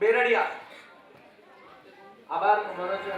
বেরাড়িয়া আবার মনে হচ্ছে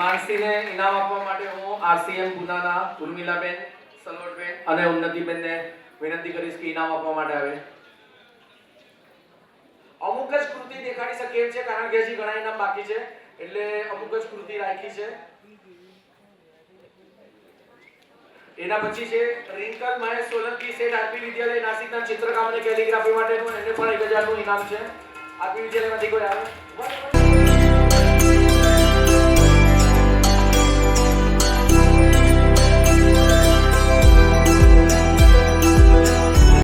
માનસીને ઇનામ આપવા માટે હું આરસીએમ ગુનાના ઉર્મિલાબેન સલોટબેન અને ઉન્નતિબેનને વિનંતી કરીશ કે ઇનામ આપવા માટે આવે. અમુક જ કૃતિ દેખાડી શકે છે કારણ કે હજી ઘણા ઇનામ બાકી છે, એટલે અમુક જ કૃતિ રાખી છે. એના પછી છે, રિંકલ મહેશ સોલંકી સેટ આરપી વિદ્યાલય નાસિકના ચિત્રકામ અને કેલિગ્રાફી માટેનું, એને પણ એક હજારનું ઇનામ છે. આરપી વિદ્યાલયમાંથી કોઈ આવે?